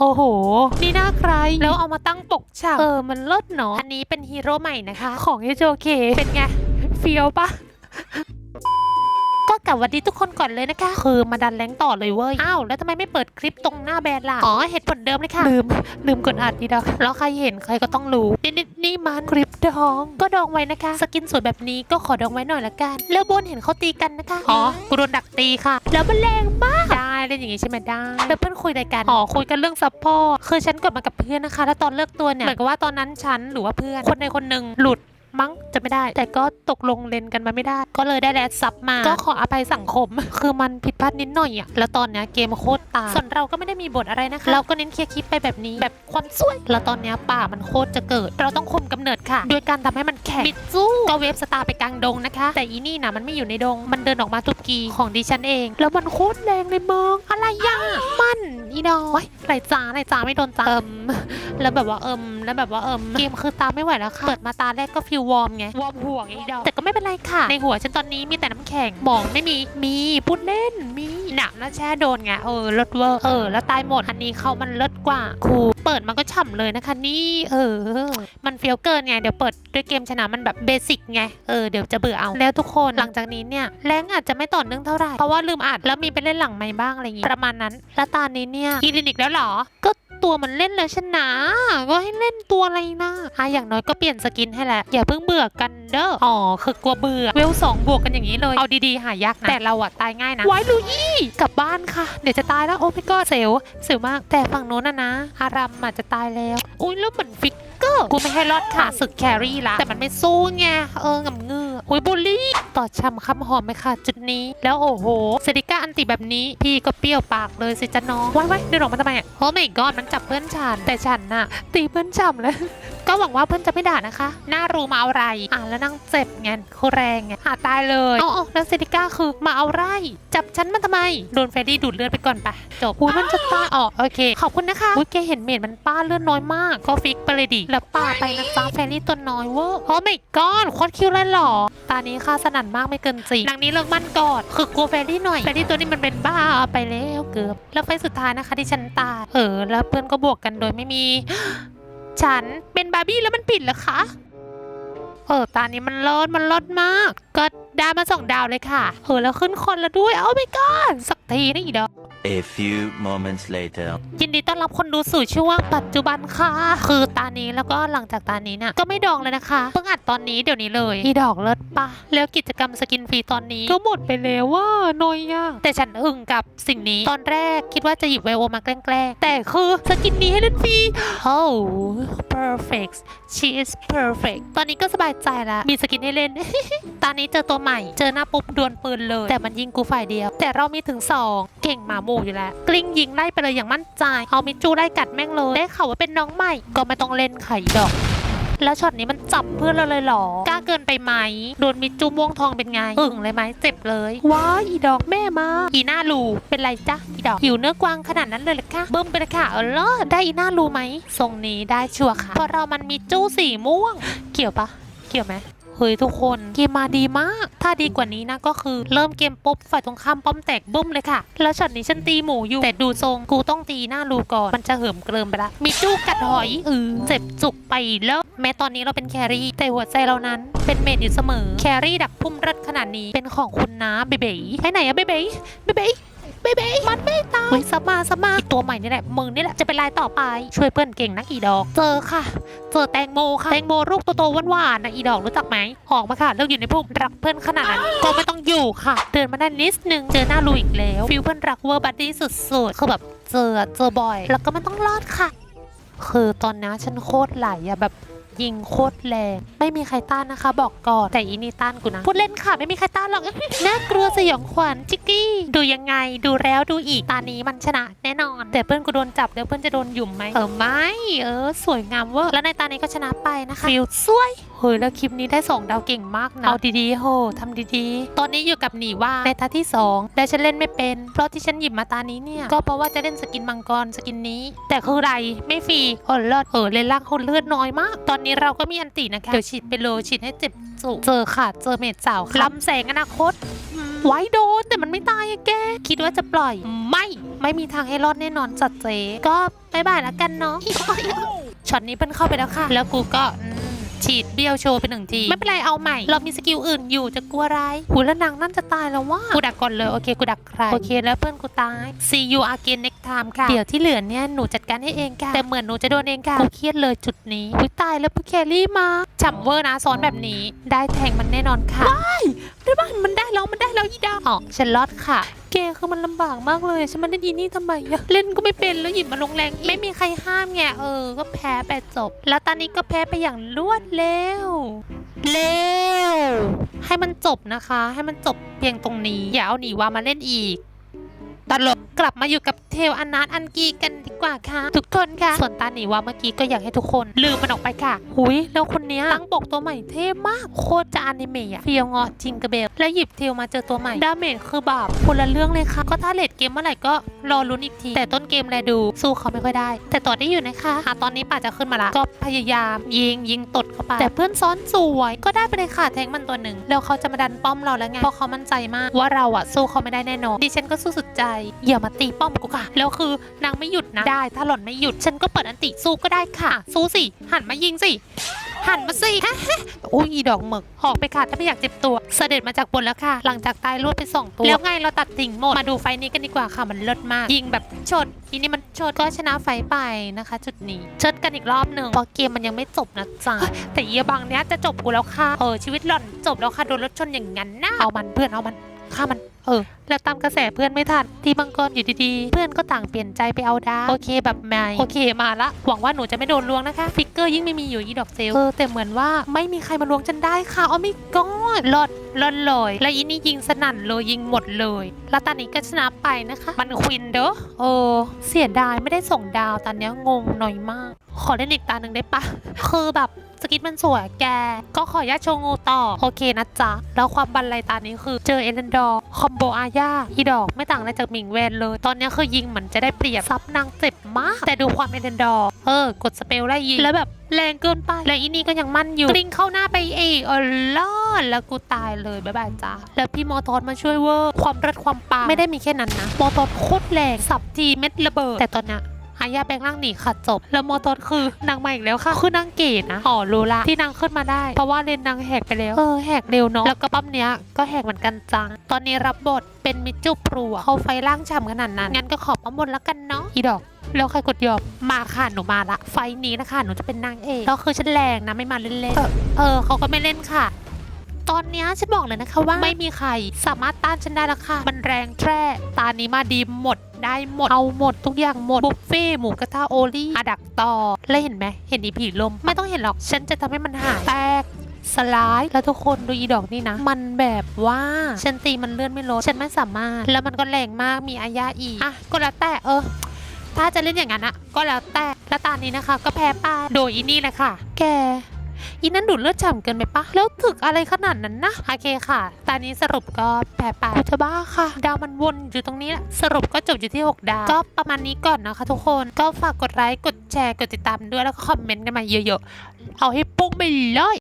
โอ้โห นี่หน้าใคร แล้วเอามาตั้งปกฉากเออ มันเลิศเนาะ อันนี้เป็นฮีโร่ใหม่นะคะ ของเอโจเคเป็นไง เฟียวปะก็กลับสวัสดีทุกคนก่อนเลยนะคะ คือมาดันแรงต่อเลยเว้ย อ้าว แล้วทำไมไม่เปิดคลิปตรงหน้าแบรนด์ล่ะ อ๋อ เหตุผลเดิมเลยค่ะ ลืม ลืมกดอัดดีดอกแล้วใครเห็นใครก็ต้องรู้นี่นี่ นี่มันคลิปดอง ก็ดองไว้นะคะ สกินสวยแบบนี้ก็ขอดองไว้หน่อยละกัน แล้วบนเห็นเขาตีกันนะคะอ๋อกูโดนดักตีค่ะ แล้วมันแรงมาก ได้เล่นอย่างงี้ใช่ไหมได้แล้วเพื่อนคุยอะไรกันอ๋อคุยกันเรื่องซัพพอร์ตคือฉันกดมากับเพื่อนนะคะ แล้วตอนเลิกตัวเนี่ยเหมือนกับว่าตอนนั้นฉันหรือว่าเพื่อนคนใดคนหนึ่งหลุด มั้งจะไม่ได้ แต่ก็ตกลงเลนกันมาไม่ได้ ก็เลยได้แลดซับมา ก็ขออภัยสังคม คือมันผิดพลาดนิดหน่อยอะแล้วตอนเนี้ยเกมโคตรตายส่วนเราก็ไม่ได้มีบทอะไรนะคะ เราก็เน้นเคลียร์คลิปไปแบบนี้แบบความสวย แล้วตอนเนี้ยป่ามันโคตรจะเกิด เราต้องคุมกำเนิดค่ะ โดยการทำให้มันแข็งมิดสู้ก็เวฟสตาร์ไปกลางดงนะคะ แต่อีนี่นะมันไม่อยู่ในดง มันเดินออกมาทุกกีของดิฉันเอง แล้วมันโคตรแรงเลยเมืองอะไรย่ะมันอีดอยไหลจ้าไหลจ้าไม่โดนจ้าเอิมแล้วแบบว่าเอิมแล้วแบบว่าเอิมเกมคือตามไม่ไหวแล้วค่ะเปิดมาตาแรกก็ฟิลวอร์มไง วอร์มห่วงไอ้ดอกแต่ก็ไม่เป็นไรค่ะ ในหัวฉันตอนนี้มีแต่น้ำแข็งหมองไม่มี มีพูดเล่น มีหนักนะแช่โดนไง เออเลิศเวอร์ เออ แล้วตายหมด อันนี้เขามันเลิศกว่าครูเปิดมันก็ฉ่ำเลยนะคะนี่ เออ มันเฟี้ยวเกินไง เดี๋ยวเปิดด้วยเกมชนะมันแบบเบสิกไง เออ เดี๋ยวจะเบื่อเอา แล้วทุกคนหลังจากนี้เนี่ย แรงอาจจะไม่ต่อเนื่องเท่าไหร่ เพราะว่าลืมอัดแล้วมีไปเล่นหลังไม้บ้างอะไรอย่างงี้ ประมาณนั้น แล้วตอนนี้เนี่ยคลินิกแล้วเหรอ ก็ ตัวมันเล่นแล้วชนะก็ให้เล่นตัวอะไรนะอะอย่างน้อยก็เปลี่ยนสกินให้แหละอย่าเพิ่งเบื่อกันเด้ออ๋อคือกลัวเบื่อเวลสองบวกกันอย่างนี้เลยเอาดีๆหายากนะแต่เราอะตายง่ายนะไว้ลูยี่กลับบ้านค่ะ เดี๋ยวจะตายแล้วโอ้พี่ก็เซลเซลมาก แต่ฝั่งโน้นนะนะอารัมอาจจะตายแล้วอุ้ยแล้วเหมือนฟิกเกอร์กูไม่ให้รอดค่ะศึกแครี่ละแต่มันไม่สู้ไงเอองำเงือ อุ้ยบุลลี่ต่อช้ำคำหอมไหมคะจุดนี้ แล้วโอ้โหเซริก้าอันติแบบนี้ พี่ก็เปรี้ยวปากเลยสิจ้าน้องไว้ไว้เดินออกมาทำไมอะโอ้ไม่กอดมันจับเพื่อนฉันแต่ฉันน่ะตีเพื่อนฉ่ำเลย ก็หวังว่าเพื่อนจะไม่ด่านะคะ น่ารู้มาเอาไร อะแล้วนั่งเจ็บไงคือแรงไงอะตายเลย เอาเอาแล้วเซริก้าคือมาเอาไร จับฉันมาทำไม โดนเฟรดดี้ดูดเลือดไปก่อนปะจบอุ้ยมันจะตายออกโอเค ขอบคุณนะคะอุ้ยแกเห็นเมดมันป้าเลือดน้อยมาก ก็ฟิกไปเลยดิแล้วป้าไปนะจ๊ะเฟรดดี้ตัวน้อยเวอร์โอ้ไม่ก้อนโคตรคิวเลยเหรอ ตานี้ค่าสนั่นมากไม่เกินจริงนางนี้เลิกมั่นก่อนคือกลัวเฟรดดี้หน่อยเฟรดดี้ตัวนี้มันเป็นบ้าไปแล้วเกือบ แล้วไฟสุดท้ายนะคะที่ฉันตายเออ แล้วเพื่อนก็บวกกันโดยไม่มี ฉันเป็นบาร์บี้แล้วมันผิดเหรอคะ เออ ตอนนี้มันลดมันลดมาก ก็ได้มาสองดาวเลยค่ะเออแล้วขึ้นคนแล้วด้วย โอ้ไปก่อนสักทีนี่อีดอก A few moments later. ยินดีต้อนรับคนดูสู่ช่วงปัจจุบันค่ะ คือตานี้แล้วก็หลังจากตานี้น่ะก็ไม่ดองเลยนะคะเพิ่งอัดตอนนี้เดี๋ยวนี้เลยพี่ดอกเลิศปะแล้วกิจกรรมสกินฟรีตอนนี้ก็หมดไปแล้วว่าน้อยอะแต่ฉันอึ้งกับสิ่งนี้ตอนแรกคิดว่าจะหยิบไวโอมาแกล้งๆแต่คือสกินนี้ให้เล่นฟรี oh perfect she is perfect ตอนนี้ก็สบายใจแล้ว มีสกินให้เล่น ตอนนี้เจอตัวใหม่ เจอหน้าปุ๊บดวลปืนเลย แต่มันยิงกูฝ่ายเดียว แต่เรามีถึง 2 เก่งหมาหมู่อยู่แล้ว กลิ้งยิงไล่ไปเลยอย่างมั่นใจ เอามิจูไล่กัดแม่งเลย ได้ข่าวว่าเป็นน้องใหม่ ก็ไม่ต้องเล่นไข่ดอก แล้วช็อตนี้มันจับเพื่อนเราเลยเหรอกล้าเกินไปไหมโดนมิจูม่วงทองเป็นไงอึ่งเลยไหมเจ็บเลยว้ายอีดอกแม่มาอีหน้ารูเป็นไรจ๊ะอีดอกหิวเนื้อกวางขนาดนั้นเลยเหรอคะเบิ่มไปเลยค่ะเออเลอได้อีหน้ารูไหมทรงนี้ได้ชัวร์ค่ะเพราะเรามันมีจูสีม่วง เกี่ยวปะเกี่ยวไหม เฮ้ยทุกคนเกมมาดีมาก ถ้าดีกว่านี้นะก็คือเริ่มเกมปุ๊บฝ่ายตรงข้ามป้อมแตกบุ้มเลยค่ะ แล้วช็อตนี้ฉันตีหมูอยู่แต่ดูทรงกูต้องตีหน้ารูก่อนมันจะเหิมเกริมไปละมีจู้กัดหอยเออเจ็บจุกไปแล้วแม้ตอนนี้เราเป็นแครี่ แต่หัวใจเรานั้นเป็นเมดอยู่เสมอ แครี่ดักพุ่มรัดขนาดนี้เป็นของคุณนะเบเบ๋ไปไหนอะเบเบ๋เบเบ๋ เบเบ๋มันไม่ตายเฮ้ยสมาสมาอีกตัวใหม่นี่แหละมึงนี่แหละจะเป็นลายต่อไปช่วยเพื่อนเก่งนักอีดอก เจอค่ะ เจอแตงโมค่ะแตงโมลูกโตๆหวานๆนะอีดอกรู้จักไหมออกมาค่ะเลิกอยู่ในพุ่มรักเพื่อนขนาดนั้นก็ไม่ต้องอยู่ค่ะ เดินมาได้นิดนึงเจอหน้าลูอีกแล้วฟิลเพื่อนรักเวอร์บัดดี้สุดๆคือแบบเจอเจอบ่อย แล้วก็ไม่ต้องรอดค่ะ คือตอนนี้ฉันโคตรไหลอะแบบ ยิงโคตรแรงไม่มีใครต้านนะคะ บอกก่อนแต่อีนี่ต้านกูนะพูดเล่นค่ะ ไม่มีใครต้านหรอกน่ากลัวสยองขวัญจิกกี้ ดูยังไงดูแล้วดูอีกตานี้มันชนะแน่นอน แต่เพื่อนกูโดนจับแล้วเพื่อนจะโดนหยุ่มไหมเออไม่เออสวยงามเวอร์แล้วในตานี้ก็ชนะไปนะคะฟิลสวยเฮ้ยแล้วคลิปนี้ได้สองดาวเก่งมากนะ เอาดีๆโหทำดีๆ ตอนนี้อยู่กับหนีว่าในตาที่สองแต่ฉันเล่นไม่เป็น เพราะที่ฉันหยิบมาตานี้เนี่ย ก็เพราะว่าจะเล่นสกินมังกรสกินนี้ แต่คืออะไรไม่ฟรีเออเลิศเออเล่นล่างคนเลือดน้อยมาก ตอนนี้เราก็มีอันตินะคะเดี๋ยวฉีดไปเลยฉีดให้เจ็บจุเจอค่ะเจอเมดสาวค่ะลำแสงอนาคตอืมไว้โดนแต่มันไม่ตายอะแก คิดว่าจะปล่อย ไม่ไม่มีทางให้รอดแน่นอนจัดเจ ก็บายบายแล้วกันเนาะช็อตนี้เพิ่นเข้าไปแล้วค่ะ แล้วกูก็อืม ฉีดเบี้ยวโชว์ไปหนึ่งทีไม่เป็นไรเอาใหม่ เรามีสกิลอื่นอยู่จะกลัวอะไรหูแล้วนางนั่นจะตายแล้วว่ากูดักก่อนเลยโอเคกูดักใครโอเคแล้วเพื่อนกูตาย see you again next time ค่ะเดี๋ยวที่เหลือเนี่ยหนูจัดการให้เองค่ะแต่เหมือนหนูจะโดนเองค่ะกูเครียดเลยจุดนี้อุ้ยตายแล้วพี่แครี่มาฉ่ำเวอร์นะซ้อนแบบนี้ ได้แทงมันแน่นอนค่ะได้บ้านมันได้แล้วมันได้แล้วอีดาวอ๋อฉันรอดค่ะเกคือมันลำบากมากเลยฉันมาเล่นอีนี่ทำไมอะเล่นก็ไม่เป็นแล้วหยิบมาลงแรงไม่มีใครห้ามไงเออ ก็แพ้ไปจบ แล้วตอนนี้ก็แพ้ไปอย่างรวดเร็วเร็วให้มันจบนะคะ ให้มันจบเพียงตรงนี้อย่าเอาหนีว่ามาเล่นอีกตลกกลับมาอยู่กับเทลอนาตอันกีกันด กว่าค่ะ ทุกคนค่ะ ส่วนตาหนีว่าเมื่อกี้ก็อยากให้ทุกคนลืมมันออกไปค่ะ หุยแล้วคนเนี้ยตั้งปกตัวใหม่เท่มาก โคตรจะอนิเมะอะเฟียวเงาะจิงกระเบล แล้วหยิบเทลมาเจอตัวใหม่ ดาเมจคือแบบคนละเรื่องเลยค่ะ ก็ถ้าเลดเกมเมื่อไหร่ก็รอลุ้นอีกที แต่ต้นเกมแลดูสู้เขาไม่ค่อยได้ แต่ต่อได้อยู่นะคะอะตอนนี้ป่าจะขึ้นมาละ ก็พยายามยิงยิงตดเข้าไป แต่เพื่อนซ้อนสวยก็ได้ไปเลยค่ะแทงมันตัวหนึ่ง แล้วเขาจะมาดันป้อมเราแล้วไง เพราะเขามั่นใจมากว่าเราอะสู้เขาไม่ได้แน่นอน ดิฉันก็สู้สุดใจ อย่ามาตีป้อมกูค่ะ แล้วคือนางไม่หยุดนะได้ ถ้าหล่อนไม่หยุดฉันก็เปิดอันติสู้ก็ได้ค่ะ สู้สิ หันมายิงสิ หันมาสิโอ้ยอีดอกหมึกหอกไปค่ะถ้าไม่อยากเจ็บตัว เสด็จมาจากบนแล้วค่ะ หลังจากตายรวดไปสองตัว แล้วไงเราตัดติ่งหมด มาดูไฟนี้กันดีกว่าค่ะ มันเลิศมาก ยิงแบบชดอีนี่มันชดก็ชนะไฟไปนะคะ จุดนี้เชิดกันอีกรอบหนึ่งเพราะเกมมันยังไม่จบนะจ๊ะแต่เยียบังเนี้ยจะจบกูแล้วค่ะ เออชีวิตหล่อนจบแล้วค่ะโดนรถชนอย่างนั้นนะเอามันเพื่อนเอามัน ฆ่ามัน เออ แล้วตามกระแสเพื่อนไม่ทัน ที่บังกรอยู่ดีๆ เพื่อนก็ต่างเปลี่ยนใจไปเอาดาวโอเคแบบไม่ โอเคมาละ หวังว่าหนูจะไม่โดนลวงนะคะ ฟิกเกอร์ยิ่งไม่มีอยู่อีดอกเซล เออ แต่เหมือนว่าไม่มีใครมาลวงฉันได้ค่ะอ๋อไม่ก็รอดรอดเลยแล้วอีนี่ยิงสนั่นเลยยิงหมดเลยแล้วตอนนี้ก็ชนะไปนะคะ มันควินเด้อเออเสียดายไม่ได้ส่งดาวตอนเนี้ยงงหน่อยมาก ขอเล่นอีกตาหนึ่งได้ปะคือแบบ สกิทมันสวยแก ก็ขอญาตโชว์งูต่อ โอเคนะจ๊ะ แล้วความบันไลตานี้คือเจอเอเลนดอร์คอมโบอาญาอีดอกไม่ต่างอะไรจากหมิงเวนเลย ตอนนี้คือยิงเหมือนจะได้เปรียบซับนางเจ็บมาก แต่ดูความเอเลนดอร์เออกดสเปลไล่ยิงแล้วแบบแรงเกินไป แล้วอีนี่ก็ยังมั่นอยู่ กลิ้งเข้าหน้าไปอีกเออลอดแล้วกูตายเลยบ๊ายบายจ้าแล้วพี่มอทอนมาช่วยเวอร์ ความรัดความปาไม่ได้มีแค่นั้นนะ มอทอนโคตรแรง สับทีเม็ดระเบิด แต่ตอนนี้ ยอายาแปลงร่างหนีค่ะจบ แล้วโมโตนคือนางมาอีกแล้วค่ะ คือนางเกตนะอ๋อรู้ละที่นางขึ้นมาได้ เพราะว่าเลนนางแหกไปแล้ว เออแหกเร็วเนาะ แล้วก็ปั๊มเนี้ยก็แหกเหมือนกันจัง ตอนนี้รับบทเป็นมิจูปลัวเขาไฟร่างฉ่ำขนาดนั้น งั้นก็ขอปั๊มบนแล้วกันเนาะ อีดอกแล้วใครกดยอมมาค่ะหนูมาละ ไฟนี้นะคะหนูจะเป็นนางเอกแล้วคือฉันแรงนะไม่มาเล่นๆเออเออเขาก็ไม่เล่นค่ะ ตอนนี้ฉันบอกเลยนะคะว่าไม่มีใครสามารถต้านฉันได้ละค่ะ มันแรงแท้ตานี้มาดีหมด ได้หมด เอาหมดทุกอย่างหมด บุฟเฟ่หมูกระทะโอลี่อาดักต่อแล้วเห็นไหม เห็นอีผีลม ไม่ต้องเห็นหรอก ฉันจะทำให้มันหาย แตกสลายแล้วทุกคนดูอีดอกนี่นะ มันแบบว่าฉันตีมันเลื่อนไม่ลดฉันไม่สามารถ แล้วมันก็แรงมากมีอาญาอีกอะก็แล้วแต่เออ ถ้าจะเล่นอย่างนั้นอะก็แล้วแต่และตานี้นะคะ ก็แพ้ป้าโดยอีนี่แหละค่ะ แก อีนั่นดูดเลือดฉ่ำเกินไปปะแล้วถึกอะไรขนาดนั้นนะโอเคค่ะ ตอนนี้สรุปก็แพ้ไปกูจะบ้าค่ะ ดาวมันวนอยู่ตรงนี้แหละสรุปก็จบอยู่ที่ 6 ดาว ก็ประมาณนี้ก่อนนะคะทุกคนก็ฝากกดไลค์กดแชร์กดติดตามด้วยแล้วก็คอมเมนต์กันมาเยอะๆเอาให้ปุ้งไปเลย